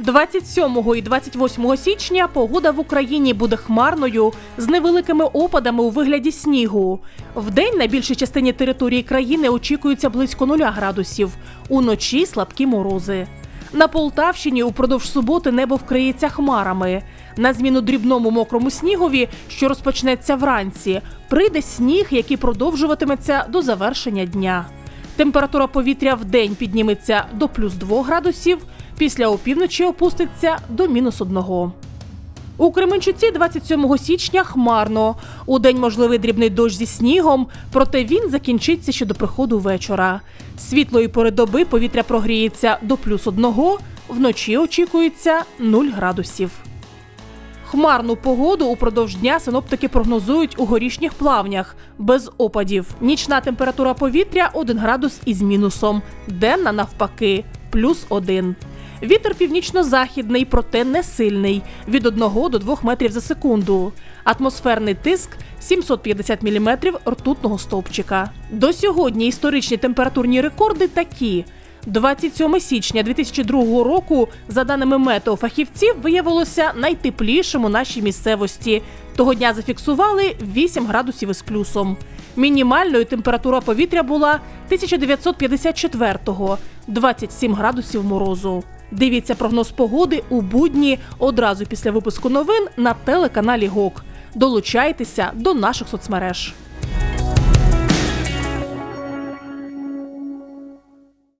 27 і 28 січня погода в Україні буде хмарною з невеликими опадами у вигляді снігу. Вдень на більшій частині території країни очікується близько 0 градусів, уночі слабкі морози. На Полтавщині упродовж суботи небо вкриється хмарами. На зміну дрібному мокрому снігові, що розпочнеться вранці, прийде сніг, який продовжуватиметься до завершення дня. Температура повітря в день підніметься до плюс 2 градусів, після опівночі опуститься до мінус 1. У Кременчуці 27 січня хмарно. У день можливий дрібний дощ зі снігом, проте він закінчиться ще до приходу вечора. Світлої пори доби повітря прогріється до плюс 1, вночі очікується 0 градусів. Хмарну погоду упродовж дня синоптики прогнозують у горішніх плавнях без опадів. Нічна температура повітря 1 градус із мінусом, денна навпаки плюс 1. Вітер північно-західний, проте не сильний від 1 до 2 метрів за секунду. Атмосферний тиск 750 мм ртутного стовпчика. До сьогодні історичні температурні рекорди такі. 27 січня 2002 року, за даними метеофахівців, виявилося найтеплішим у нашій місцевості. Того дня зафіксували 8 градусів із плюсом. Мінімальною температура повітря була 1954-го – 27 градусів морозу. Дивіться прогноз погоди у будні одразу після випуску новин на телеканалі ГОК. Долучайтеся до наших соцмереж.